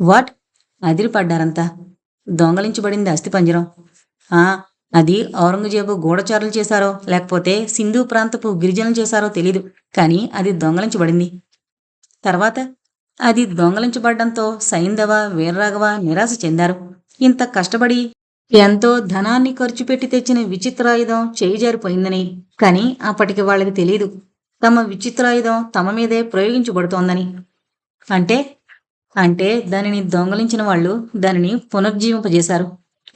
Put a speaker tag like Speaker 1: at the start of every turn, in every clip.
Speaker 1: What? అదిరిపడ్డారంతా. దొంగలించబడింది అస్థిపంజరం. ఆ అది ఔరంగజేబు గూఢచారులు చేశారో లేకపోతే సింధు ప్రాంతపు గిరిజనులు చేశారో తెలీదు. కానీ అది దొంగలించబడింది. తర్వాత? అది దొంగలించబడ్డంతో సైంధవ వీర్రాఘవ నిరాశ చెందారు. ఇంత కష్టపడి ఎంతో ధనాన్ని ఖర్చు పెట్టి తెచ్చిన విచిత్రాయుధం చేయిజారిపోయిందని కానీ అప్పటికి వాళ్ళకి తెలియదు తమ విచిత్రాయుధం తమ మీదే ప్రయోగించబడుతోందని. అంటే అంటే దానిని దొంగలించిన వాళ్ళు దానిని పునర్జీవింపజేశారు.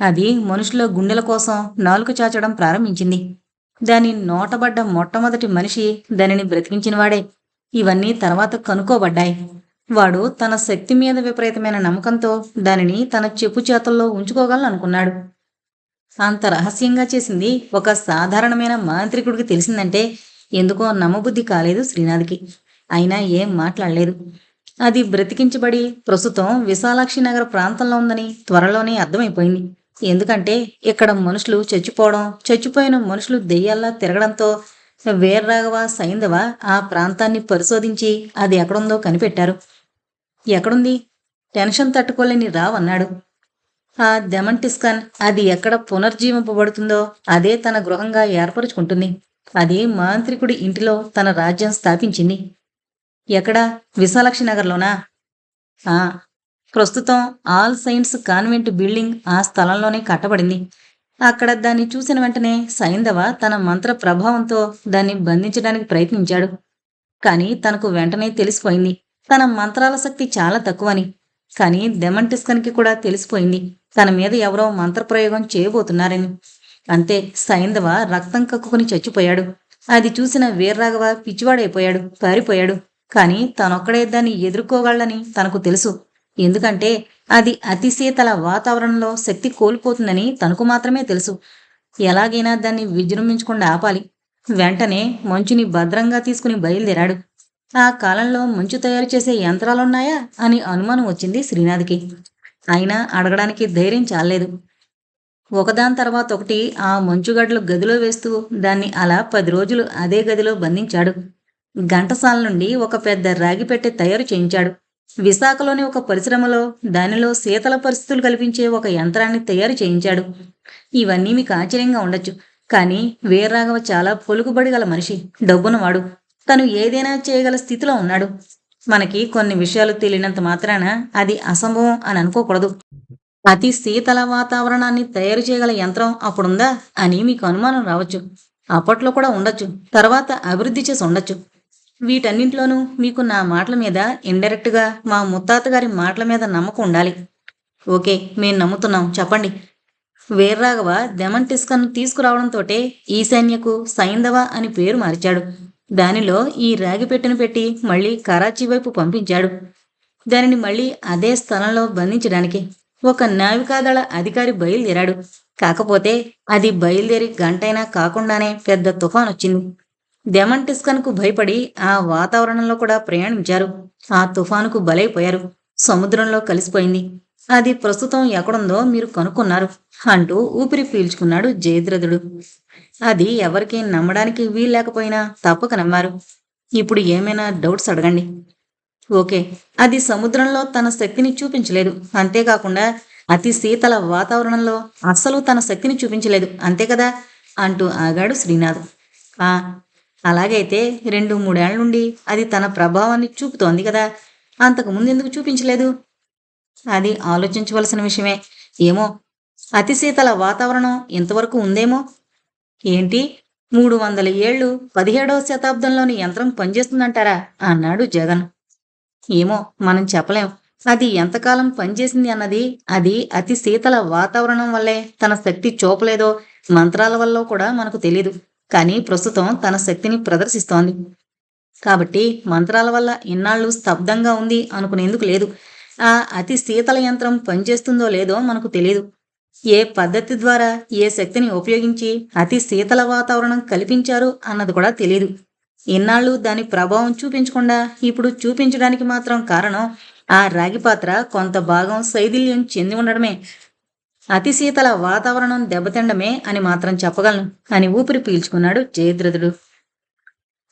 Speaker 1: అది మనుషుల గుండెల కోసం నాలుక చాచడం ప్రారంభించింది. దాని నోటబడ్డ మొట్టమొదటి మనిషి దానిని బ్రతికించినవాడే. ఇవన్నీ తర్వాత కనుక్కోబడ్డాయి. వాడు తన శక్తి మీద విపరీతమైన నమ్మకంతో దానిని తన చెప్పు చేతుల్లో ఉంచుకోగలనుకున్నాడు అంత రహస్యంగా చేసింది ఒక సాధారణమైన మాంత్రికుడికి తెలిసిందంటే ఎందుకో నమ్మబుద్ధి కాలేదు శ్రీనాథ్కి. అయినా ఏం మాట్లాడలేదు. అది బ్రతికించబడి ప్రస్తుతం విశాలాక్షి నగర ప్రాంతంలో ఉందని త్వరలోనే అర్థమైపోయింది. ఎందుకంటే ఇక్కడ మనుషులు చచ్చిపోవడం చచ్చిపోయిన మనుషులు దెయ్యాల్లా తిరగడంతో వీర్రాఘవ సైంధవ ఆ ప్రాంతాన్ని పరిశోధించి అది ఎక్కడుందో కనిపెట్టారు. ఎక్కడుంది? టెన్షన్ తట్టుకోలేని రావ్ అన్నాడు. ఆ డెమంటిస్కన్ అది ఎక్కడ పునర్జీవింపబడుతుందో అదే తన గృహంగా ఏర్పరుచుకుంటుంది. అది మాంత్రికుడి ఇంటిలో తన రాజ్యం స్థాపించింది. ఎక్కడ? విశాలక్షి నగర్లోనా ఆ ప్రస్తుతం ఆల్ సైన్స్ కాన్వెంట్ బిల్డింగ్ ఆ స్థలంలోనే కట్టబడింది. అక్కడ దాన్ని చూసిన వెంటనే సైంధవ తన మంత్ర ప్రభావంతో దాన్ని బంధించడానికి ప్రయత్నించాడు. కానీ తనకు వెంటనే తెలిసిపోయింది. తన మంత్రాల శక్తి చాలా తక్కువని. కానీ డెమంటిస్కన్కి కూడా తెలిసిపోయింది. తన మీద ఎవరో మంత్రప్రయోగం చేయబోతున్నారని. అంతే సైంధవ రక్తం కక్కుకుని చచ్చిపోయాడు. అది చూసిన వీర్రాఘవ పిచ్చివాడైపోయాడు పారిపోయాడు. కానీ తనొక్కడే దాన్ని ఎదుర్కోగలని తనకు తెలుసు. ఎందుకంటే అది అతిశీతల వాతావరణంలో శక్తి కోల్పోతుందని తనకు మాత్రమే తెలుసు. ఎలాగైనా దాన్ని విజృంభించకుండా ఆపాలి. వెంటనే మంచుని భద్రంగా తీసుకుని బయలుదేరాడు. ఆ కాలంలో మంచు తయారు చేసే యంత్రాలున్నాయా అని అనుమానం వచ్చింది శ్రీనాథ్కి. అయినా అడగడానికి ధైర్యం చాలేదు ఒకదాని తర్వాత ఒకటి ఆ మంచుగడ్డలు గదిలో వేస్తూ దాన్ని అలా పది రోజులు అదే గదిలో బంధించాడు. ఘంటసాల నుండి ఒక పెద్ద రాగి పెట్టె తయారు చేయించాడు. విశాఖలోని ఒక పరిశ్రమలో దానిలో శీతల పరిస్థితులు కల్పించే ఒక యంత్రాన్ని తయారు చేయించాడు. ఇవన్నీ మీకు ఆశ్చర్యంగా ఉండొచ్చు. కానీ వీర్రాఘవ చాలా పొలుగుబడి గల మనిషి డబ్బునవాడు తను ఏదైనా చేయగల స్థితిలో ఉన్నాడు. మనకి కొన్ని విషయాలు తెలియనంత మాత్రాన అది అసంభవం అని అనుకోకూడదు. అతి శీతల వాతావరణాన్ని తయారు చేయగల యంత్రం అప్పుడుందా అని మీకు అనుమానం రావచ్చు. అప్పట్లో కూడా ఉండొచ్చు. తర్వాత అభివృద్ధి చేసి ఉండొచ్చు. వీటన్నింటిలోనూ మీకు నా మాటల మీద ఇండైరెక్ట్గా మా ముత్తాత గారి మాటల మీద నమ్మకం ఉండాలి. ఓకే మేము నమ్ముతున్నాం. చెప్పండి. వీర్రాఘవ దెమంటిస్కను తీసుకురావడంతోటే ఈశాన్యకు సైంధవ అని పేరు మార్చాడు. దానిలో ఈ రాగి పెట్టెను పెట్టి మళ్ళీ కరాచీ వైపు పంపించాడు. దానిని మళ్ళీ అదే స్థలంలో బంధించడానికి ఒక నావికాదళ అధికారి బయలుదేరాడు. కాకపోతే అది బయలుదేరి గంటైనా కాకుండానే పెద్ద తుఫాన్ వచ్చింది డెమంటిస్కన్కు భయపడి ఆ వాతావరణంలో కూడా ప్రయాణించారు. ఆ తుఫానుకు బలైపోయారు. సముద్రంలో కలిసిపోయింది. అది ప్రస్తుతం ఎక్కడుందో మీరు కనుక్కున్నారు అంటూ ఊపిరి పీల్చుకున్నాడు జయద్రథుడు. అది ఎవరికి నమ్మడానికి వీల్లేకపోయినా తప్పక నమ్మారు. ఇప్పుడు ఏమైనా డౌట్స్ అడగండి. ఓకే అది సముద్రంలో తన శక్తిని చూపించలేదు. అంతేకాకుండా అతి శీతల వాతావరణంలో అస్సలు తన శక్తిని చూపించలేదు. అంతే కదా? అంటూ ఆగాడు శ్రీనాథ్. ఆ అలాగైతే రెండు మూడేళ్ళ నుండి అది తన ప్రభావాన్ని చూపుతోంది కదా. అంతకు ముందు ఎందుకు చూపించలేదు? అది ఆలోచించవలసిన విషయమే. ఏమో అతి శీతల వాతావరణం ఇంతవరకు ఉందేమో? ఏంటి? మూడు వందల ఏళ్ళు పదిహేడవ శతాబ్దంలోని యంత్రం పనిచేస్తుందంటారా? అన్నాడు జగన్. ఏమో మనం చెప్పలేం. అది ఎంతకాలం పనిచేసింది అన్నది అది అతి శీతల వాతావరణం వల్లే తన శక్తి చూపలేదో మంత్రాల వల్ల కూడా మనకు తెలియదు కానీ ప్రస్తుతం తన శక్తిని ప్రదర్శిస్తోంది. కాబట్టి మంత్రాల వల్ల ఇన్నాళ్ళు స్తబ్దంగా ఉంది అనుకునేందుకు లేదు. ఆ అతి శీతల యంత్రం పనిచేస్తుందో లేదో మనకు తెలియదు ఏ పద్ధతి ద్వారా ఏ శక్తిని ఉపయోగించి అతి శీతల వాతావరణం కల్పించారు అన్నది కూడా తెలియదు ఇన్నాళ్ళు దాని ప్రభావం చూపించకుండా ఇప్పుడు చూపించడానికి మాత్రం కారణం ఆ రాగి పాత్ర కొంత భాగం శైథిల్యం చెంది ఉండడమే. అతి శీతల వాతావరణం దెబ్బతిండమే అని మాత్రం చెప్పగలను అని ఊపిరి పీల్చుకున్నాడు జయద్రథుడు.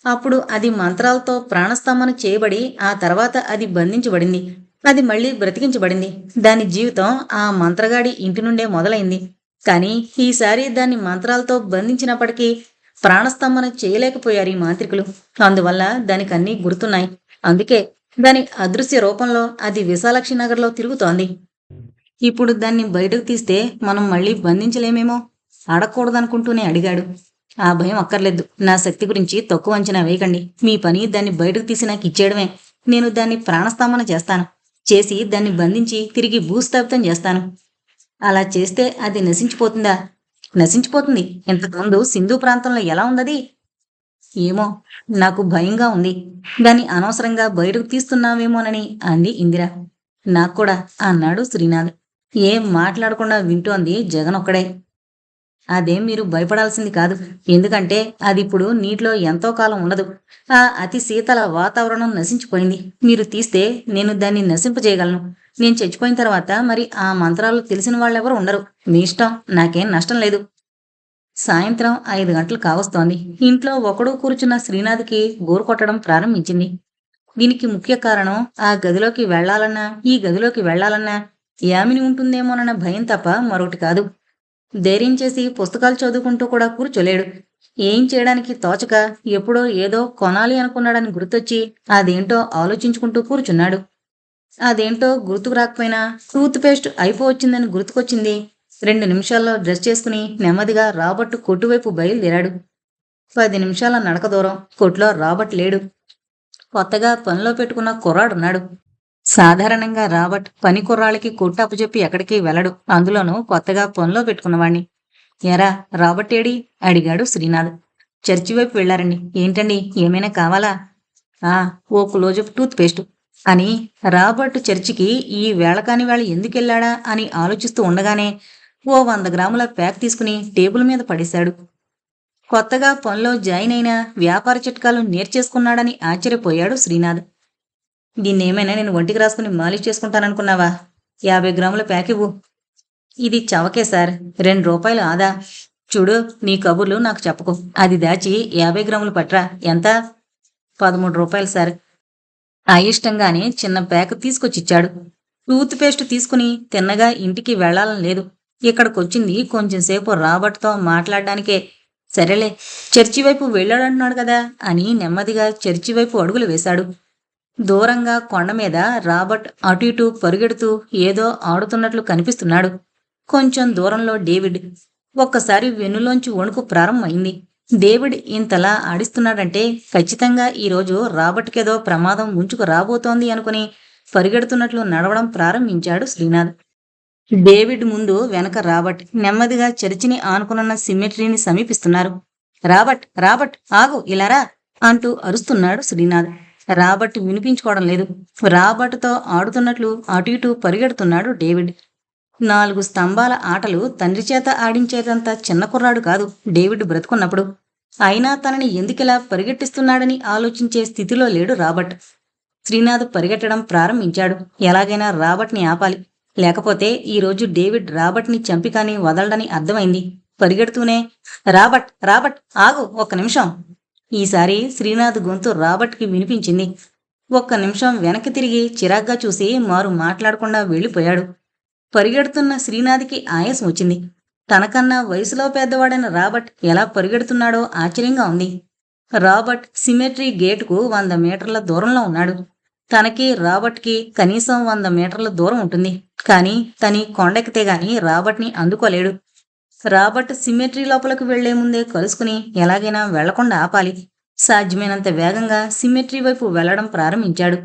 Speaker 1: అప్పుడు అది మంత్రాలతో ప్రాణస్తంభన చేయబడి ఆ తర్వాత అది బంధించబడింది. అది మళ్ళీ బ్రతికించబడింది. దాని జీవితం ఆ మంత్రగాడి ఇంటి నుండే మొదలైంది. కానీ ఈసారి దాన్ని మంత్రాలతో బంధించినప్పటికీ ప్రాణస్తంభన చేయలేకపోయారు ఈ మాంత్రికులు. అందువల్ల దానికి అన్నీ గుర్తున్నాయి. అందుకే దాని అదృశ్య రూపంలో అది విశాలక్షి నగర్లో తిరుగుతోంది. ఇప్పుడు దాన్ని బయటకు తీస్తే మనం మళ్ళీ బంధించలేమేమో? అడగకూడదనుకుంటూనే అడిగాడు. ఆ భయం అక్కర్లేదు. నా శక్తి గురించి తక్కువ అంచనా వేయకండి. మీ పని దాన్ని బయటకు తీసి నాకు ఇచ్చేయడమే. నేను దాన్ని ప్రాణస్తంభన చేస్తాను. చేసి దాన్ని బంధించి తిరిగి భూస్థాపితం చేస్తాను. అలా చేస్తే అది నశించిపోతుందా? నశించిపోతుంది. ఇంతకుముందు సింధు ప్రాంతంలో ఎలా ఉందది? ఏమో నాకు భయంగా ఉంది. దాన్ని అనవసరంగా బయటకు తీస్తున్నావేమోనని అంది ఇందిర. నాకు కూడా అన్నాడు శ్రీనాథ్. ఏం మాట్లాడకుండా వింటోంది జగన్ ఒక్కడే. అదేం మీరు భయపడాల్సింది కాదు. ఎందుకంటే అది ఇప్పుడు నీటిలో ఎంతో కాలం ఉండదు. ఆ అతి శీతల వాతావరణం నశించిపోయింది. మీరు తీస్తే నేను దాన్ని నశింపజేయగలను నేను చచ్చిపోయిన తర్వాత మరి ఆ మంత్రాలు తెలిసిన వాళ్ళెవరు ఉండరు. మీ ఇష్టం. నాకేం నష్టం లేదు. సాయంత్రం ఐదు గంటలు కావస్తోంది. ఇంట్లో ఒకడు కూర్చున్న శ్రీనాథ్కి గోరు కొట్టడం ప్రారంభించింది. దీనికి ముఖ్య కారణం ఆ గదిలోకి వెళ్ళాలన్నా ఈ గదిలోకి వెళ్ళాలన్నా యామిని ఉంటుందేమోనన్న భయం తప్ప మరొకటి కాదు. ధైర్యం చేసి పుస్తకాలు చదువుకుంటూ కూడా కూర్చోలేడు. ఏం చేయడానికి తోచక ఎప్పుడో ఏదో కొనాలి అనుకున్నాడని గుర్తొచ్చి అదేంటో ఆలోచించుకుంటూ కూర్చున్నాడు. అదేంటో గుర్తుకు రాకపోయినా టూత్ పేస్ట్ అయిపోవచ్చిందని గుర్తుకొచ్చింది. రెండు నిమిషాల్లో డ్రెస్ చేసుకుని నెమ్మదిగా రాబర్ట్ కొట్టువైపు బయలుదేరాడు. పది నిమిషాల నడక దూరం కొట్లో రాబర్ట్ లేడు. కొత్తగా పనిలో పెట్టుకున్న కుర్రాడున్నాడు. సాధారణంగా రాబర్ట్ పని కుర్రాళ్ళకి కొట్టు చెప్పి ఎక్కడికి వెళ్ళడు. అందులోనూ కొత్తగా పనిలో పెట్టుకున్నవాణ్ణి. ఎరా రాబర్ట్ ఏడి? అడిగాడు శ్రీనాథ్. చర్చి వైపు వెళ్ళారండి ఏంటండి? ఏమైనా కావాలా? ఆ ఓ క్లోజప్ టూత్ పేస్ట్ అని రాబర్ట్ చర్చికి ఈ వేళకాని వేళ ఎందుకు వెళ్ళాడా అని ఆలోచిస్తూ ఉండగానే ఓ వంద గ్రాముల ప్యాక్ తీసుకుని టేబుల్ మీద పడేశాడు. కొత్తగా పనిలో జాయిన్ అయిన వ్యాపార చిట్కాలు నేర్చేసుకున్నాడని ఆశ్చర్యపోయాడు శ్రీనాథ్. దీన్నేమైనా నేను ఒంటికి రాసుకుని మాలిష్ చేసుకుంటాననుకున్నావా? యాభై గ్రాముల ప్యాక్ ఇవ్వు. ఇది చవకే సార్. రెండు రూపాయలు ఆదా. చూడు నీ కబుర్లు నాకు చెప్పకు. అది దాచి యాభై గ్రాములు పట్రా. ఎంత? పదమూడు రూపాయలు సార్. అయిష్టంగానే చిన్న ప్యాక్ తీసుకొచ్చిచ్చాడు. టూత్ పేస్ట్ తీసుకుని తిన్నగా ఇంటికి వెళ్ళాలని లేదు. ఇక్కడికొచ్చింది కొంచెం సేపు రాబర్ట్తో మాట్లాడడానికే. సరేలే చర్చి వైపు వెళ్ళాడంటున్నాడు కదా అని నెమ్మదిగా చర్చి వైపు అడుగులు వేశాడు. దూరంగా కొండ మీద రాబర్ట్ అటు ఇటు పరుగెడుతూ ఏదో ఆడుతున్నట్లు కనిపిస్తున్నాడు. కొంచెం దూరంలో డేవిడ్ ఒక్కసారి వెన్నులోంచి వణుకు ప్రారంభమైంది. డేవిడ్ ఇంతలా ఆడిస్తున్నాడంటే ఖచ్చితంగా ఈరోజు రాబర్ట్కేదో ప్రమాదం ముంచుకు రాబోతోంది అనుకుని పరిగెడుతున్నట్లు నడవడం ప్రారంభించాడు శ్రీనాథ్. డేవిడ్ ముందు వెనక రాబర్ట్ నెమ్మదిగా చర్చిని ఆనుకున్న సిమెట్రీని సమీపిస్తున్నారు. రాబర్ట్ రాబర్ట్ ఆగు ఇలారా అంటూ అరుస్తున్నాడు శ్రీనాథ్. రాబర్ట్ వినిపించుకోవడం లేదు. రాబర్ట్తో ఆడుతున్నట్లు అటు ఇటు పరిగెడుతున్నాడు డేవిడ్. నాలుగు స్తంభాల ఆటలు తండ్రి చేత ఆడించేదంత చిన్న కుర్రాడు కాదు డేవిడ్ బ్రతుకున్నప్పుడు. అయినా తనని ఎందుకిలా పరిగెట్టిస్తున్నాడని ఆలోచించే స్థితిలో లేడు రాబర్ట్. శ్రీనాథ్ పరిగెట్టడం ప్రారంభించాడు. ఎలాగైనా రాబర్ట్ని ఆపాలి. లేకపోతే ఈ రోజు డేవిడ్ రాబర్ట్ని చంపి కానీ వదలడని అర్థమైంది. పరిగెడుతూనే రాబర్ట్ రాబర్ట్ ఆగు ఒక్క నిమిషం. ఈసారి శ్రీనాథ్ గొంతు రాబర్ట్కి వినిపించింది. ఒక్క నిమిషం వెనక్కి తిరిగి చిరాగ్గా చూసి మారు మాట్లాడకుండా వెళ్ళిపోయాడు. పరిగెడుతున్న శ్రీనాథ్కి ఆయాసం వచ్చింది. తనకన్నా వయసులో పెద్దవాడైన రాబర్ట్ ఎలా పరిగెడుతున్నాడో ఆశ్చర్యంగా ఉంది. రాబర్ట్ సిమెట్రీ గేటుకు వంద మీటర్ల దూరంలో ఉన్నాడు. తనకి రాబర్ట్కి కనీసం వంద మీటర్ల దూరం ఉంటుంది. కానీ తని కొండెక్కితే గాని రాబర్ట్ని అందుకోలేడు. రాబర్ట్ సిమెట్రీ లోపలకు వెళ్ళే ముందే కలుసుకుని ఎలాగైనా వెళ్ళకుండా ఆపాలి. సాధ్యమైనంత వేగంగా సిమెట్రీ వైపు వెళ్ళడం ప్రారంభించాడు.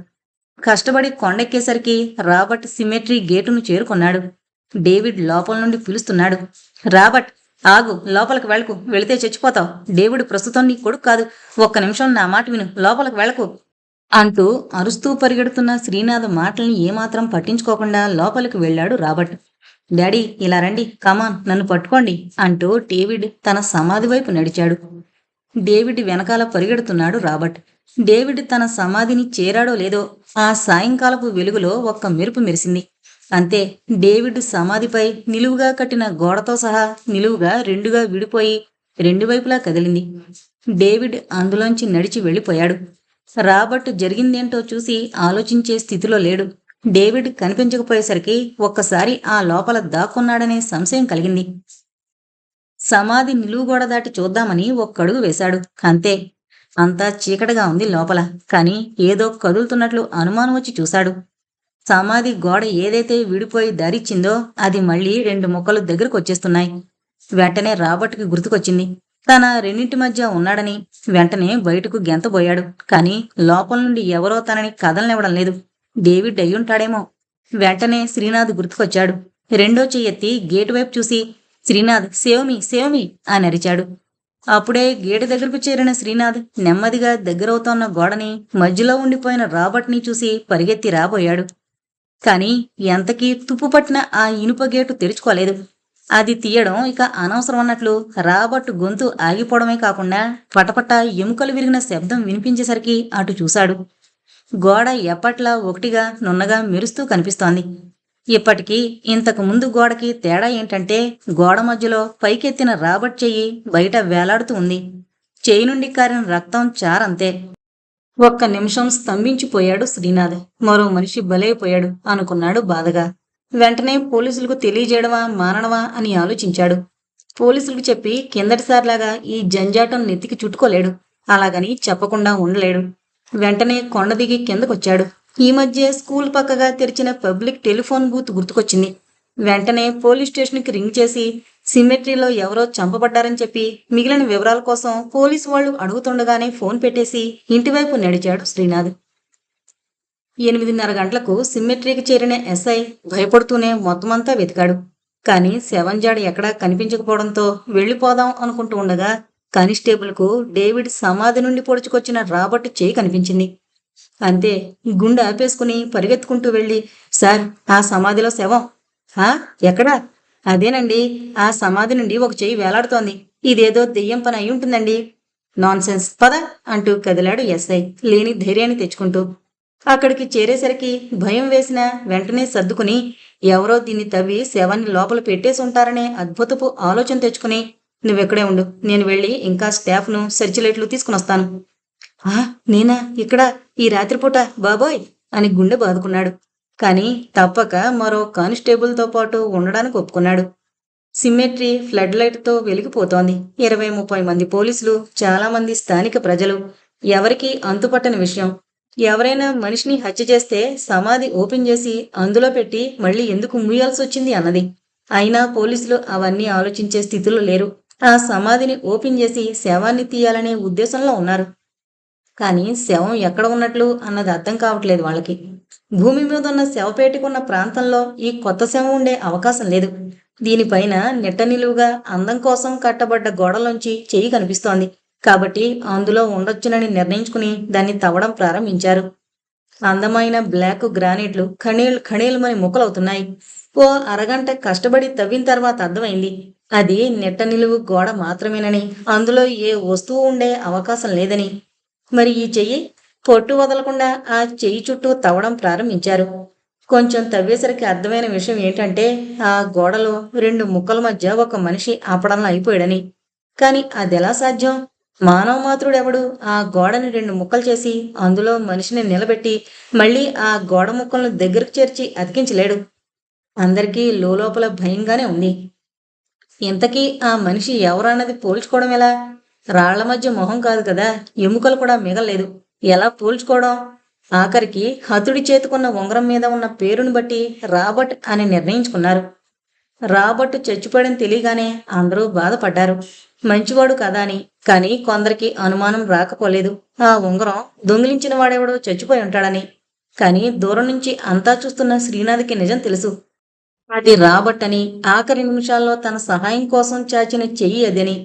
Speaker 1: కష్టపడి కొండెక్కేసరికి రాబర్ట్ సిమెట్రీ గేటును చేరుకున్నాడు. డేవిడ్ లోపల నుండి పిలుస్తున్నాడు. రాబర్ట్ ఆగు లోపలికి వెళ్ళకు. వెళితే చచ్చిపోతావు. డేవిడ్ ప్రస్తుతం నీ కొడుకు కాదు. ఒక్క నిమిషం నా మాట విను. లోపలికి వెళ్ళకు. అంటూ అరుస్తూ పరిగెడుతున్న శ్రీనాథ్ మాటల్ని ఏమాత్రం పట్టించుకోకుండా లోపలికి వెళ్ళాడు రాబర్ట్. డాడీ ఇలా రండి కమాన్ నన్ను పట్టుకోండి అంటూ డేవిడ్ తన సమాధి వైపు నడిచాడు. డేవిడ్ వెనకాల పరిగెడుతున్నాడు రాబర్ట్. డేవిడ్ తన సమాధిని చేరాడో లేదో ఆ సాయంకాలపు వెలుగులో ఒక్క మెరుపు మెరిసింది. అంతే డేవిడ్ సమాధిపై నిలువుగా కట్టిన గోడతో సహా నిలువుగా రెండుగా విడిపోయి రెండు వైపులా కదిలింది. డేవిడ్ అందులోంచి నడిచి వెళ్ళిపోయాడు. రాబర్ట్ జరిగిందేంటో చూసి ఆలోచించే స్థితిలో లేడు. డేవిడ్ కనిపించకపోయేసరికి ఒక్కసారి ఆ లోపల దాక్కున్నాడనే సంశయం కలిగింది. సమాధి నిలువుగోడ దాటి చూద్దామని ఒక్కడుగు వేశాడు. అంతే. అంతా చీకటిగా ఉంది లోపల. కాని ఏదో కదులుతున్నట్లు అనుమానం వచ్చి చూశాడు. సమాధి గోడ ఏదైతే విడిపోయి దారిచ్చిందో అది మళ్ళీ రెండు ముక్కలు దగ్గరకు వచ్చేస్తున్నాయి. వెంటనే రాబర్ట్కి గుర్తుకొచ్చింది. తన రెండింటి మధ్య ఉన్నాడని వెంటనే బయటకు గెంతబోయాడు. కాని లోపల నుండి ఎవరో తనని కదలనివ్వడం లేదు. డేవిడ్ అయ్యుంటాడేమో. వెంటనే శ్రీనాథ్ గుర్తుకొచ్చాడు. రెండో చెయ్యెత్తి గేటు వైపు చూసి శ్రీనాథ్ సేవమి సేవమి అని అరిచాడు. అప్పుడే గేటు దగ్గరకు చేరిన శ్రీనాథ్ నెమ్మదిగా దగ్గరవుతోన్న గోడని మధ్యలో ఉండిపోయిన రాబర్ట్ని చూసి పరిగెత్తి రాబోయాడు. కాని ఎంతకీ తుప్పు పట్టిన ఆ ఇనుప గేటు తెరుచుకోలేదు. అది తీయడం ఇక అనవసరం అన్నట్లు రాబర్ట్ గొంతు ఆగిపోవడమే కాకుండా పటపట ఎముకలు విరిగిన శబ్దం వినిపించేసరికి అటు చూశాడు. గోడ ఎప్పట్లా ఒకటిగా నున్నగా మెరుస్తూ కనిపిస్తోంది. ఇప్పటికీ ఇంతకు ముందు గోడకి తేడా ఏంటంటే గోడ మధ్యలో పైకెత్తిన రాబర్ట్ చెయ్యి బయట వేలాడుతూ ఉంది. చేయి నుండి కారిన రక్తం చారంతే. ఒక్క నిమిషం స్తంభించిపోయాడు శ్రీనాథ్. మరో మనిషి బలైపోయాడు అనుకున్నాడు బాధగా. వెంటనే పోలీసులకు తెలియజేయడమా మానడమా అని ఆలోచించాడు. పోలీసులకు చెప్పి కిందటిసారిలాగా ఈ జంజాటం నెత్తికి చుట్టుకోలేడు. అలాగని చెప్పకుండా ఉండలేడు. వెంటనే కొండ దిగి కిందకొచ్చాడు. ఈ మధ్య స్కూల్ పక్కగా తెరిచిన పబ్లిక్ టెలిఫోన్ బూత్ గుర్తుకొచ్చింది. వెంటనే పోలీస్ స్టేషన్కి రింగ్ చేసి సిమెట్రీలో ఎవరో చంపబడ్డారని చెప్పి మిగిలిన వివరాల కోసం పోలీసు వాళ్ళు అడుగుతుండగానే ఫోన్ పెట్టేసి ఇంటివైపు నడిచాడు శ్రీనాథ్. ఎనిమిదిన్నర గంటలకు సిమ్మెట్రీకి చేరిన ఎస్ఐ భయపడుతూనే మొత్తమంతా వెతికాడు. కానీ శవంజాడు ఎక్కడా కనిపించకపోవడంతో వెళ్ళిపోదాం అనుకుంటూ ఉండగా కానిస్టేబుల్కు డేవిడ్ సమాధి నుండి పొడుచుకొచ్చిన రాబర్ట్ చేయి కనిపించింది. అంతే గుండె ఆపేసుకుని పరిగెత్తుకుంటూ వెళ్ళి సార్ ఆ సమాధిలో శవం. హా ఎక్కడా? అదేనండి ఆ సమాధి నుండి ఒక చెయ్యి వేలాడుతోంది. ఇదేదో దెయ్యం పని అయి ఉంటుందండి. నాన్సెన్స్ పద అంటూ కదిలాడు ఎస్ఐ లేని ధైర్యాన్ని తెచ్చుకుంటూ. అక్కడికి చేరేసరికి భయం వేసిన వెంటనే సర్దుకుని ఎవరో దీన్ని తవ్వి శవాన్ని లోపల పెట్టేసి ఉంటారనే అద్భుతపు ఆలోచన తెచ్చుకుని నువ్వెక్కడే ఉండు. నేను వెళ్ళి ఇంకా స్టాఫ్ను సెర్చిలైట్లు తీసుకుని వస్తాను. ఆ నేనా? ఇక్కడ ఈ రాత్రిపూట బాబోయ్ అని గుండె బాదుకున్నాడు. కాని తప్పక మరో కానిస్టేబుల్తో పాటు ఉండడానికి ఒప్పుకున్నాడు. సిమ్మెట్రీ ఫ్లడ్ లైట్తో వెలిగిపోతోంది. ఇరవై ముప్పై మంది పోలీసులు చాలామంది స్థానిక ప్రజలు. ఎవరికీ అంతుపట్టని విషయం. ఎవరైనా మనిషిని హత్య చేస్తే సమాధి ఓపెన్ చేసి అందులో పెట్టి మళ్ళీ ఎందుకు మూయాల్సి వచ్చింది అన్నది. అయినా పోలీసులు అవన్నీ ఆలోచించే స్థితిలో లేరు. ఆ సమాధిని ఓపెన్ చేసి శవాన్ని తీయాలనే ఉద్దేశంలో ఉన్నారు. కానీ శవం ఎక్కడ ఉన్నట్లు అన్నది అర్థం కావట్లేదు వాళ్ళకి. భూమి మీద ఉన్న శవపేటికున్న ప్రాంతంలో ఈ కొత్త శవం ఉండే అవకాశం లేదు. దీనిపైన నెట్ట నిలువుగా అందం కోసం కట్టబడ్డ గోడలోంచి చెయ్యి కనిపిస్తోంది. కాబట్టి అందులో ఉండొచ్చునని నిర్ణయించుకుని దాన్ని తవ్వడం ప్రారంభించారు. అందమైన బ్లాక్ గ్రానైట్లు ఖణీల్ ఖణీలమని ముక్కలవుతున్నాయి. ఓ అరగంట కష్టపడి తవ్విన తర్వాత అర్థమైంది. అది నెట్ట నిలువు గోడ మాత్రమేనని. అందులో ఏ వస్తువు ఉండే అవకాశం లేదని. మరి ఈ చెయ్యి పొట్టు వదలకుండా ఆ చెయ్యి చుట్టూ తవ్వడం ప్రారంభించారు. కొంచెం తవ్వేసరికి అర్థమైన విషయం ఏంటంటే ఆ గోడలో రెండు ముక్కల మధ్య ఒక మనిషి ఆపడంలో అయిపోయాడని. కాని అదెలా సాధ్యం? మానవ మాతృడెవడు ఆ గోడని రెండు ముక్కలు చేసి అందులో మనిషిని నిలబెట్టి మళ్ళీ ఆ గోడ ముక్కలను దగ్గరకు చేర్చి అతికించలేడు. అందరికీ లోపల భయంగానే ఉంది. ఇంతకీ ఆ మనిషి ఎవరన్నది పోల్చుకోవడం ఎలా? రాళ్ళ మధ్య మొహం కాదు కదా ఎముకలు కూడా మిగలేదు ఎలా పోల్చుకోవడం? ఆఖరికి హతుడి చేతుకున్న ఉంగరం మీద ఉన్న పేరుని బట్టి రాబర్ట్ అని నిర్ణయించుకున్నారు. రాబర్ట్ చచ్చిపోయడం తెలియగానే అందరూ బాధపడ్డారు. మంచివాడు కదా అని. కానీ కొందరికి అనుమానం రాకపోలేదు. ఆ ఉంగరం దొంగిలించిన వాడెవడో చచ్చిపోయి ఉంటాడని. కానీ దూరం నుంచి అంతా చూస్తున్న శ్రీనాథ్కి నిజం తెలుసు. అది రాబట్టని ఆఖరి నిమిషాల్లో తన సహాయం కోసం చాచిన చెయ్యి అదని.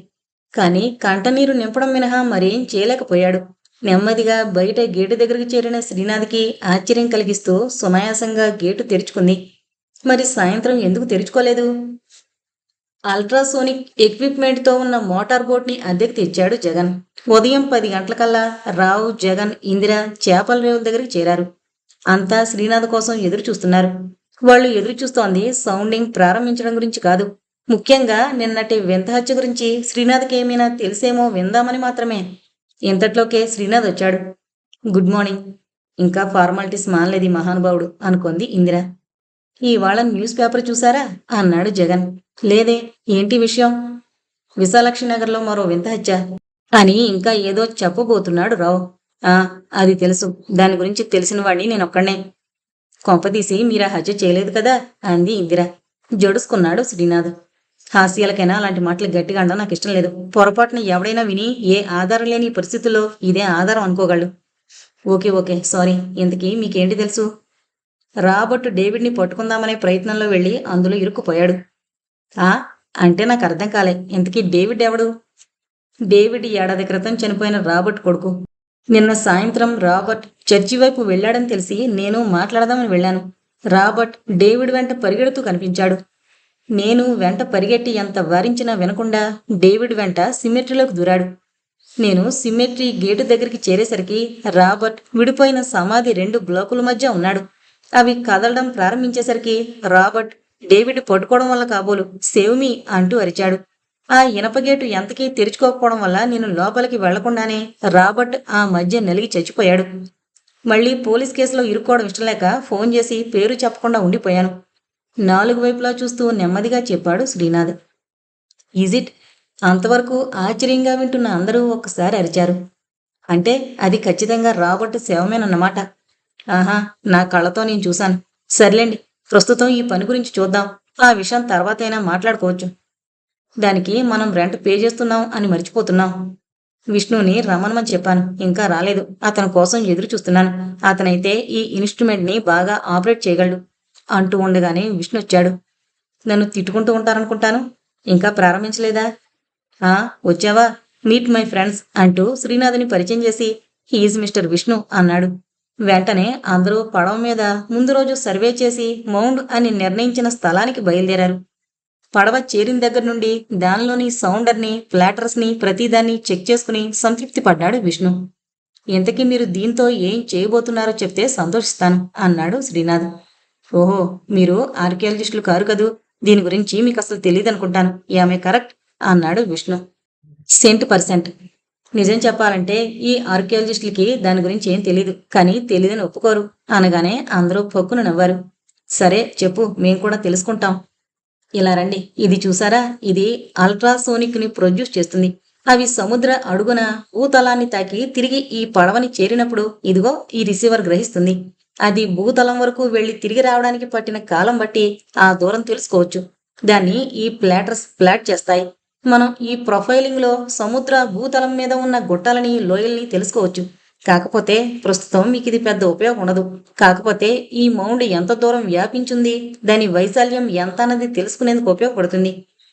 Speaker 1: కాని కంటనీరు నింపడం మినహా మరేం చేయలేకపోయాడు. నెమ్మదిగా బయట గేటు దగ్గరికి చేరిన శ్రీనాథ్కి ఆశ్చర్యం కలిగిస్తూ సునాయాసంగా గేటు తెరుచుకుంది. మరి సాయంత్రం ఎందుకు తెరుచుకోలేదు? అల్ట్రాసోనిక్ ఎక్విప్మెంట్తో ఉన్న మోటార్ బోట్ని అద్దెకు తెచ్చాడు జగన్. ఉదయం పది గంటలకల్లా రావు జగన్ ఇందిర చేపల రేవుల దగ్గరికి చేరారు. అంతా శ్రీనాథ్ కోసం ఎదురు చూస్తున్నారు వాళ్ళు ఎదురు చూస్తోంది సౌండింగ్ ప్రారంభించడం గురించి కాదు. ముఖ్యంగా నిన్నటి వింత హత్య గురించి శ్రీనాథ్కి ఏమైనా తెలిసేమో విందామని మాత్రమే. ఇంతట్లోకే శ్రీనాథ్ వచ్చాడు. Good morning. ఇంకా ఫార్మాలిటీస్ మానలేదు మహానుభావుడు అనుకుంది ఇందిర. ఇవాళ న్యూస్ పేపర్ చూసారా అన్నాడు జగన్. లేదే ఏంటి విషయం? విశాలక్షి నగర్లో మరో వింత హత్య అని ఇంకా ఏదో చెప్పబోతున్నాడు రావు. ఆ అది తెలుసు. దాని గురించి తెలిసిన వాడిని నేను ఒక్కడే కొంపదీసి మీరా హత్య చేయలేదు కదా అంది ఇందిర. జడుసుకున్నాడు శ్రీనాథ్. హాస్యాలకైనా అలాంటి మాటలు గట్టిగా అనడం నాకు ఇష్టం లేదు. పొరపాటున ఎవడైనా విని ఏ ఆధారం లేని పరిస్థితుల్లో ఇదే ఆధారం అనుకోగలడు. Okay okay sorry. ఇంతకీ మీకేంటి తెలుసు? రాబర్ట్ డేవిడ్ని పట్టుకుందామనే ప్రయత్నంలో వెళ్ళి అందులో ఇరుక్కుపోయాడు. ఆ అంటే నాకు అర్థం కాలే. ఇంతకీ డేవిడ్ ఎవడు? డేవిడ్ ఏడాది క్రితం చనిపోయిన రాబర్ట్ కొడుకు. నిన్న సాయంత్రం రాబర్ట్ చర్చి వైపు వెళ్ళాడని తెలిసి నేను మాట్లాడదామని వెళ్ళాను. రాబర్ట్ డేవిడ్ వెంట పరిగెడుతూ కనిపించాడు. నేను వెంట పరిగెట్టి ఎంత వారించినా వినకుండా డేవిడ్ వెంట సిమెట్రీలోకి దూరాడు. నేను సిమెట్రీ గేటు దగ్గరికి చేరేసరికి రాబర్ట్ విడిపోయిన సమాధి రెండు బ్లాకుల మధ్య ఉన్నాడు. అవి కదలడం ప్రారంభించేసరికి రాబర్ట్ డేవిడ్ పట్టుకోవడం వల్ల కాబోలు సేవ్ మీ అంటూ అరిచాడు. ఆ ఇనప గేటు ఎంతకీ తెరుచుకోకపోవడం వల్ల నేను లోపలికి వెళ్ళకుండానే రాబర్ట్ ఆ మధ్య నలిగి చచ్చిపోయాడు. మళ్ళీ పోలీస్ కేసులో ఇరుక్కోవడం ఇష్టం లేక ఫోన్ చేసి పేరు చెప్పకుండా ఉండిపోయాను. నాలుగు వైపులా చూస్తూ నెమ్మదిగా చెప్పాడు శ్రీనాథ్. Is it? అంతవరకు ఆశ్చర్యంగా వింటున్న అందరూ ఒక్కసారి అరిచారు. అంటే అది ఖచ్చితంగా రాబర్ట్ శవమేనన్నమాట. ఆహా నా కళ్ళతో నేను చూశాను. సర్లేండి ప్రస్తుతం ఈ పని గురించి చూద్దాం. ఆ విషయం తర్వాతైనా మాట్లాడుకోవచ్చు. దానికి మనం రెంట్ పే చేస్తున్నాం అని మర్చిపోతున్నాం. విష్ణుని రమ్మనమని చెప్పాను ఇంకా రాలేదు. అతని కోసం ఎదురు చూస్తున్నాను. అతనైతే ఈ ఇన్స్ట్రుమెంట్ని బాగా ఆపరేట్ చేయగలడు అంటూ ఉండగానే విష్ణు వచ్చాడు. నన్ను తిట్టుకుంటూ ఉంటారనుకుంటాను. ఇంకా ప్రారంభించలేదా? ఆ వచ్చావా? మీట్ మై ఫ్రెండ్స్ అంటూ శ్రీనాథ్ని పరిచయం చేసి హీఈస్ మిస్టర్ విష్ణు అన్నాడు. వెంటనే అందరూ పడవ మీద ముందు రోజు సర్వే చేసి మౌండ్ అని నిర్ణయించిన స్థలానికి బయలుదేరారు. పడవ చేరిన దగ్గర నుండి దానిలోని సౌండర్ని ఫ్లాటర్స్ని ప్రతిదాన్ని చెక్ చేసుకుని సంతృప్తి పడ్డాడు విష్ణు. ఇంతకీ మీరు దీంతో ఏం చేయబోతున్నారో చెప్తే సంతోషిస్తాను అన్నాడు శ్రీనాథ్. ఓహో మీరు ఆర్కియాలజిస్టులు కారు కదూ? దీని గురించి మీకు అసలు తెలియదు అనుకుంటాను ఆమె కరెక్ట్ అన్నాడు విష్ణు. Cent percent. నిజం చెప్పాలంటే ఈ ఆర్కియాలజిస్టులకి దాని గురించి ఏం తెలియదు కానీ తెలియదని ఒప్పుకోరు అనగానే అందరూ పొక్కును నవ్వారు. సరే చెప్పు మేము కూడా తెలుసుకుంటాం. ఇలా రండి. ఇది చూసారా? ఇది అల్ట్రాసోనిక్ని ప్రొడ్యూస్ చేస్తుంది. అవి సముద్ర అడుగున భూతలాన్ని తాకి తిరిగి ఈ పడవని చేరినప్పుడు ఇదిగో ఈ రిసీవర్ గ్రహిస్తుంది. అది భూతలం వరకు వెళ్ళి తిరిగి రావడానికి పట్టిన కాలం బట్టి ఆ దూరం తెలుసుకోవచ్చు. దాన్ని ఈ ప్లాటర్స్ ప్లాట్ చేస్తాయి. మనం ఈ ప్రొఫైలింగ్లో సముద్ర భూతలం మీద ఉన్న గుట్టలని లోయల్ని తెలుసుకోవచ్చు. కాకపోతే ప్రస్తుతం మీకు ఇది పెద్ద ఉపయోగం ఉండదు. కాకపోతే ఈ మౌండ్ ఎంత దూరం వ్యాపించింది దాని వైశాల్యం ఎంత అన్నది తెలుసుకునేందుకు ఉపయోగపడుతుంది.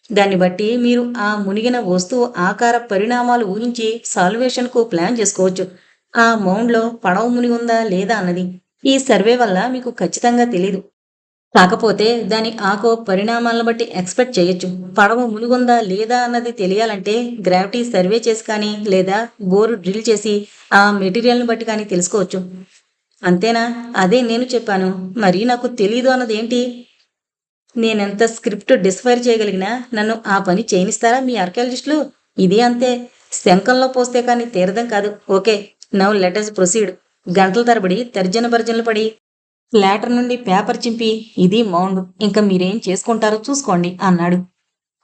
Speaker 1: దాన్ని బట్టి మీరు ఆ మునిగిన వస్తువు ఆకార పరిణామాలు ఊహించి సాల్వేషన్కు ప్లాన్ చేసుకోవచ్చు. ఆ మౌండ్లో పడవ మునిగి ఉందా లేదా అన్నది ఈ సర్వే వల్ల మీకు ఖచ్చితంగా తెలీదు. కాకపోతే దాని ఆకో పరిణామాలను బట్టి ఎక్స్పెక్ట్ చేయొచ్చు. పడవ మునిగుందా లేదా అన్నది తెలియాలంటే గ్రావిటీ సర్వే చేసి కానీ లేదా బోరు డ్రిల్ చేసి ఆ మెటీరియల్ని బట్టి కానీ తెలుసుకోవచ్చు. అంతేనా? అదే నేను చెప్పాను. మరి నాకు తెలీదు అన్నది ఏంటి? నేనెంత స్క్రిప్ట్ డిస్ఫైర్ చేయగలిగినా నన్ను ఆ పని చేయనిస్తారా మీ ఆర్కియాలజిస్టులు? ఇది అంతే. శంఖంలో పోస్తే కానీ తీరదం కాదు. Okay now letters proceed. గంటల తరబడి తర్జన భర్జనలు పడి లేటర్ నుండి పేపర్ చింపి ఇది మౌండ్ ఇంకా మీరేం చేసుకుంటారో చూసుకోండి అన్నాడు.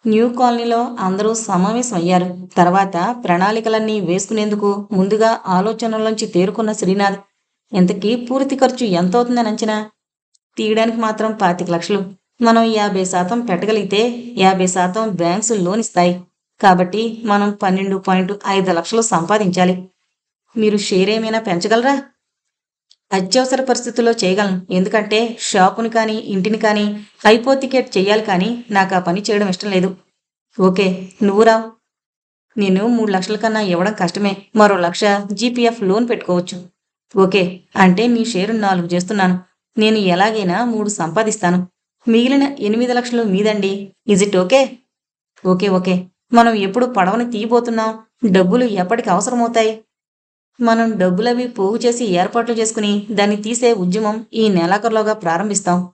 Speaker 1: న్యూ కాలనీలో అందరూ సమావేశం అయ్యారు తర్వాత ప్రణాళికలన్నీ వేసుకునేందుకు ముందుగా ఆలోచనలోంచి తేరుకున్న శ్రీనాథ్ ఇంతకీ పూర్తి ఖర్చు ఎంత అవుతుందని అంచనా? తీయడానికి మాత్రం పాతిక లక్షలు. మనం యాభై శాతం పెట్టగలిగితే యాభై శాతం బ్యాంక్స్ లోన్ ఇస్తాయి. కాబట్టి మనం పన్నెండు పాయింట్ ఐదు లక్షలు సంపాదించాలి. మీరు షేర్ ఏమైనా పెంచగలరా? అత్యవసర పరిస్థితుల్లో చేయగలను. ఎందుకంటే షాపుని కానీ ఇంటిని కానీ హైపోతికేట్ చేయాలి కానీ నాకు ఆ పని చేయడం ఇష్టం లేదు. ఓకే నువ్వు రావు. నేను మూడు లక్షల కన్నా ఇవ్వడం కష్టమే. మరో లక్ష జీపీఎఫ్ లోన్ పెట్టుకోవచ్చు. ఓకే అంటే మీ షేరు నాలుగు చేస్తున్నాను. నేను ఎలాగైనా మూడు సంపాదిస్తాను. మిగిలిన ఎనిమిది లక్షలు మీదండి. Is it okay okay okay. మనం ఎప్పుడు పడవని తీయబోతున్నాం. డబ్బులు ఎప్పటికి అవసరమవుతాయి? మనం డబ్బులవి పోగు చేసి ఏర్పాట్లు చేసుకుని దాన్ని తీసే ఉద్యమం ఈ నెలాఖరులోగా ప్రారంభిస్తాం.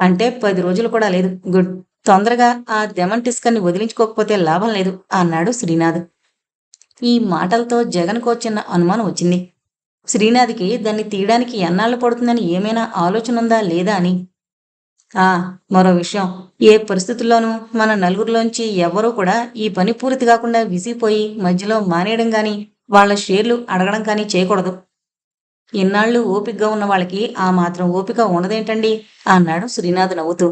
Speaker 1: అంటే పది రోజులు కూడా లేదు. గుడ్. తొందరగా ఆ డెమంటిస్కర్ని వదిలించుకోకపోతే లాభం లేదు అన్నాడు శ్రీనాథ్. ఈ మాటలతో జగన్కు వచ్చిన అనుమానం వచ్చింది. శ్రీనాథ్కి దాన్ని తీయడానికి ఎన్నాళ్ళు పడుతుందని ఏమైనా ఆలోచన ఉందా లేదా అని. ఆ మరో విషయం. ఏ పరిస్థితుల్లోనూ మన నలుగురిలోంచి ఎవ్వరూ కూడా ఈ పని పూర్తి కాకుండా విసిగిపోయి మధ్యలో మానేయడం కానీ వాళ్ళ షేర్లు అడగడం కానీ చేయకూడదు. ఇన్నాళ్ళు ఓపికగా ఉన్న వాళ్ళకి ఆ మాత్రం ఓపిక ఉండదేంటండి అన్నాడు శ్రీనాథ్ నవ్వుతూ.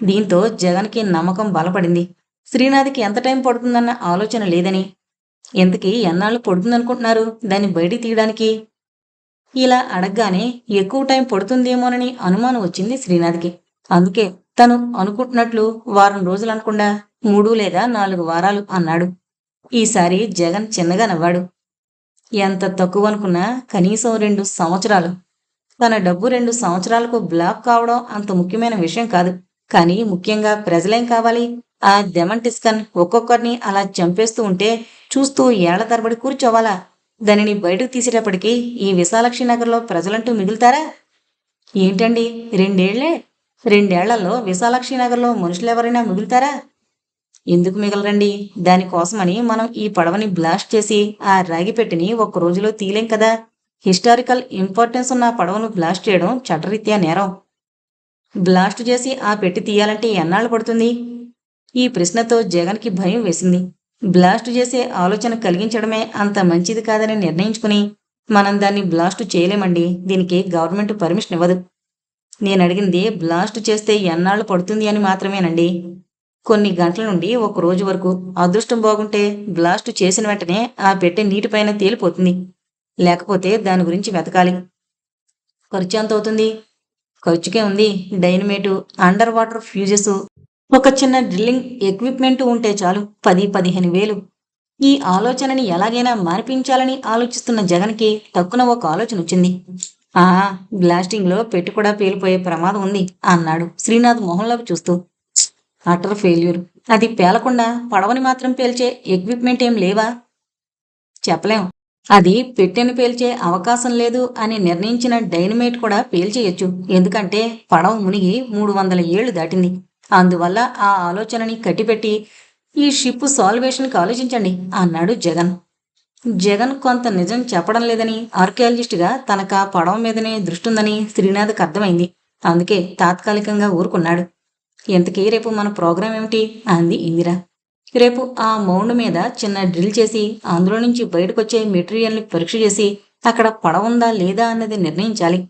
Speaker 1: దీంతో జగన్కి నమ్మకం బలపడింది. శ్రీనాథ్కి ఎంత టైం పడుతుందన్న ఆలోచన లేదని. ఎంతకీ ఎన్నాళ్ళు పడుతుందనుకుంటున్నారు దాన్ని బయటికి తీయడానికి? ఇలా అడగగానే ఎక్కువ టైం పడుతుందేమోనని అనుమానం వచ్చింది శ్రీనాథ్కి. అందుకే తను అనుకుంటున్నట్లు వారం రోజులు అనకుండా మూడు లేదా నాలుగు వారాలు అన్నాడు. ఈసారి జగన్ చిన్నగా నవ్వాడు. ఎంత తక్కువ అనుకున్నా కనీసం రెండు సంవత్సరాలు. తన డబ్బు రెండు సంవత్సరాలకు బ్లాక్ కావడం అంత ముఖ్యమైన విషయం కాదు. కానీ ముఖ్యంగా ప్రజలేం కావాలి? ఆ డెమంటిస్కన్ ఒక్కొక్కరిని అలా చంపేస్తూ ఉంటే చూస్తూ ఏళ్ళ తరబడి కూర్చోవాలా? దానిని బయటకు తీసేటప్పటికీ ఈ విశాలక్షి నగర్లో ప్రజలంటూ మిగులుతారా? ఏంటండి? రెండేళ్ళే? రెండేళ్ళలో విశాలక్షి నగర్లో మనుషులు ఎవరైనా మిగులుతారా? ఎందుకు మిగలరండి? దానికోసమని మనం ఈ పడవని బ్లాస్ట్ చేసి ఆ రాగి పెట్టిని ఒక్క రోజులో తీలేం కదా? హిస్టారికల్ ఇంపార్టెన్స్ ఉన్న పడవను బ్లాస్ట్ చేయడం చట్టరీత్యా నేరం. బ్లాస్ట్ చేసి ఆ పెట్టి తీయాలంటే ఎన్నాళ్ళు పడుతుంది? ఈ ప్రశ్నతో జగన్కి భయం వేసింది. బ్లాస్ట్ చేసే ఆలోచన కలిగించడమే అంత మంచిది కాదని నిర్ణయించుకుని మనం దాన్ని బ్లాస్ట్ చేయలేమండి. దీనికి గవర్నమెంట్ పర్మిషన్ ఇవ్వదు. నేను అడిగింది బ్లాస్ట్ చేస్తే ఎన్నాళ్ళు పడుతుంది అని మాత్రమేనండి. కొన్ని గంటల నుండి ఒక రోజు వరకు అదృష్టం బాగుంటే బ్లాస్ట్ చేసిన వెంటనే ఆ పెట్టె నీటిపైన తేలిపోతుంది. లేకపోతే దాని గురించి వెతకాలి. ఖర్చు ఎంత అవుతుంది? ఖర్చుకే ఉంది. Dynamite under water fuses. ఒక చిన్న డ్రిల్లింగ్ ఎక్విప్మెంట్ ఉంటే చాలు. పది పదిహేను వేలు. ఈ ఆలోచనని ఎలాగైనా మార్పించాలని ఆలోచిస్తున్న జగన్కి తక్కువ ఒక ఆలోచన వచ్చింది. ఆ బ్లాస్టింగ్లో పెట్టి కూడా పేలిపోయే ప్రమాదం ఉంది అన్నాడు శ్రీనాథ్ మొహంలోకి చూస్తూ. Utter failure. అది పేలకుండా పడవని మాత్రం పేల్చే ఎక్విప్మెంట్ ఏం లేవా? చెప్పలేం. అది పెట్టెను పేల్చే అవకాశం లేదు అని నిర్ణయించిన డైనమైట్ కూడా పేల్చేయొచ్చు. ఎందుకంటే పడవ మునిగి మూడు వందల ఏళ్ళు దాటింది. అందువల్ల ఆ ఆలోచనని కట్టిపెట్టి ఈ షిప్ సాల్వేషన్కి ఆలోచించండి అన్నాడు జగన్. జగన్ కొంత నిజం చెప్పడం లేదని ఆర్కియాలజిస్ట్గా తనకు ఆ పడవ మీదనే దృష్టి శ్రీనాథ్కి అర్థమైంది. అందుకే తాత్కాలికంగా ఊరుకున్నాడు. ఎంతకీ రేపు మన ప్రోగ్రాం ఏమిటి? అంది ఇందిర. రేపు ఆ మౌండ్ మీద చిన్న డ్రిల్ చేసి అందులో నుంచి బయటకొచ్చే మెటీరియల్ని పరీక్ష చేసి అక్కడ పడవుందా లేదా అన్నది నిర్ణయించాలి.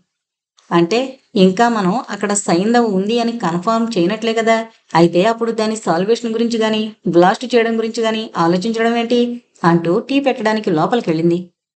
Speaker 1: అంటే ఇంకా మనం అక్కడ సైంధవ్ ఉంది అని కన్ఫర్మ్ చేయనట్లే కదా. అయితే అప్పుడు దాని సాల్వేషన్ గురించి కానీ బ్లాస్ట్ చేయడం గురించి కానీ ఆలోచించడం ఏంటి? అంటూ టీ పెట్టడానికి లోపలికి వెళ్ళింది